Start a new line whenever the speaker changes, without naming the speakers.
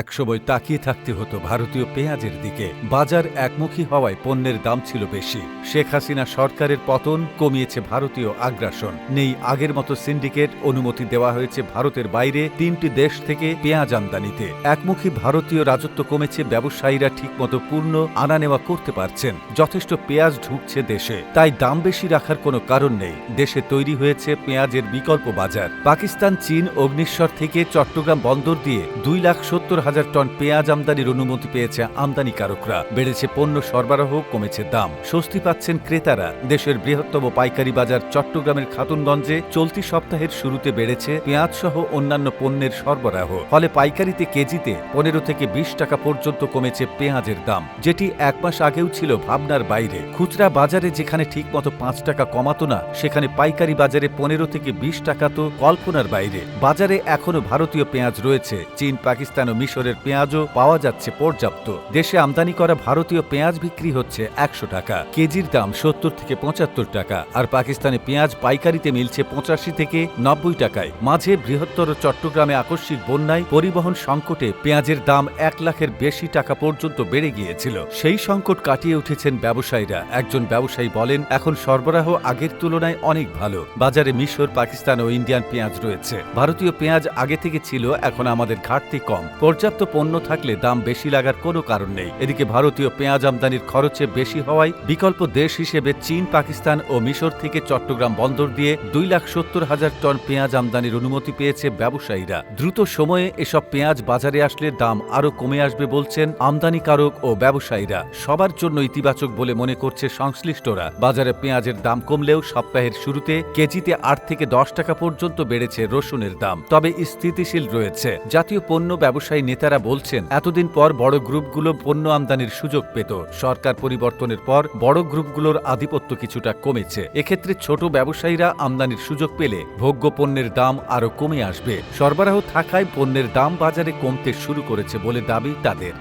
একসময় তাকিয়ে থাকতে হতো ভারতীয় পেঁয়াজের দিকে। বাজার একমুখী হওয়ায় পণ্যের দাম ছিল বেশি। শেখ হাসিনা সরকারের পতন কমিয়েছে ভারতীয় আগ্রাসন। নেই আগের মতো সিন্ডিকেট, অনুমতি দেওয়া হয়েছে ভারতের বাইরে তিনটি দেশ থেকে পেঁয়াজ আমদানিতে। একমুখী ভারতীয় রাজত্ব কমেছে, ব্যবসায়ীরা ঠিকমতো পূর্ণ আনা নেওয়া করতে পারছেন। যথেষ্ট পেঁয়াজ ঢুকছে দেশে। তাই দাম বেশি রাখার কোনো কারণ নেই। দেশে তৈরি হয়েছে পেঁয়াজের বিকল্প বাজার। পাকিস্তান, চীন, অগ্নিশ্বর থেকে চট্টগ্রাম বন্দর দিয়ে দুই লাখ সত্তর হাজার টন পেঁয়াজ আমদানির অনুমতি পেয়েছে আমদানিকারকরা বেড়েছে পণ্য সরবরাহ, কমেছে দাম। স্বস্তি পাচ্ছেন ক্রেতারা। দেশের বৃহত্তম পাইকারি বাজার চট্টগ্রামের খাতুনগঞ্জে চলতি সপ্তাহের শুরুতে বেড়েছে পেঁয়াজ সহ অন্যান্য পণ্যের সরবরাহ। ফলে পাইকারিতে কেজিতে পনেরো থেকে বিশ টাকা পর্যন্ত কমেছে পেঁয়াজের দাম, যেটি এক মাস আগেও ছিল ভাবনার বাইরে। খুচরা বাজারে যেখানে ঠিকমতো পাঁচ টাকা কমাতো না, সেখানে পাইকারি বাজারে পনেরো থেকে বিশ টাকা তো কল্পনার বাইরে। বাজারে এখনও ভারতীয় পেঁয়াজ রয়েছে, চীন, পাকিস্তান ও মিশরের পেঁয়াজও পাওয়া যাচ্ছে পর্যাপ্ত। দেশে আমদানি করা ভারতীয় পেঁয়াজ বিক্রি হচ্ছে একশো টাকা, কেজির দাম সত্তর থেকে পঁচাত্তর টাকা, আর পাকিস্তানে পেঁয়াজ পাইকারিতে মিলছে পঁচাশি থেকে নব্বই টাকায়। মাঝে বৃহত্তর চট্টগ্রামে আকস্মিক বন্যায় পরিবহন সংকটে পেঁয়াজের দাম এক লাখের বেশি টাকা পর্যন্ত বেড়ে গিয়েছিল। সেই সংকট কাটিয়ে উঠেছেন ব্যবসায়ীরা। একজন ব্যবসায়ী বলেন, এখন সরবরাহ আগের তুলনায় অনেক ভালো। বাজারে মিশর, পাকিস্তান ও ইন্ডিয়ান পেঁয়াজ রয়েছে। ভারতীয় পেঁয়াজ আগে থেকে ছিল, এখন আমাদের ঘাটতি কম। পর্যাপ্ত পণ্য থাকলে দাম বেশি লাগার কোনো কারণ নেই। এদিকে ভারতীয় পেঁয়াজ আমদানির খরচে বেশি হওয়ায় বিকল্প দেশ হিসেবে চীন, পাকিস্তান ও মিশর থেকে চট্টগ্রাম বন্দর দিয়ে দুই লাখ সত্তর হাজার টন পেঁয়াজ আমদানির অনুমতি পেয়েছে ব্যবসায়ীরা। দ্রুত সময়ে এসব পেঁয়াজ বাজারে আসলে দাম আরও কমে আসবে বলছেন আমদানিকারক ও ব্যবসায়ীরা। সবার জন্য ইতিবাচক বলে মনে করছে সংশ্লিষ্টরা। বাজারে পেঁয়াজের দাম কমলেও সপ্তাহের শুরুতে কেজিতে আট থেকে দশ টাকা পর্যন্ত বেড়েছে রসুনের দাম। তবে স্থিতিশীল রয়েছে। জাতীয় পণ্য ব্যবসায়ী নেতারা বলছেন, এতদিন পর বড় গ্রুপগুলো পণ্য আমদানির সুযোগ পেত। সরকার পরিবর্তনের পর বড় গ্রুপগুলোর আধিপত্য কিছুটা কমেছে। এক্ষেত্রে ছোট ব্যবসায়ীরা আমদানির সুযোগ পেলে ভোগ্য পণ্যের দাম আরও কমে আসবে। সরবরাহ থাকায় পণ্যের দাম বাজারে কমতে শুরু করেছে বলে দাবি তাদের।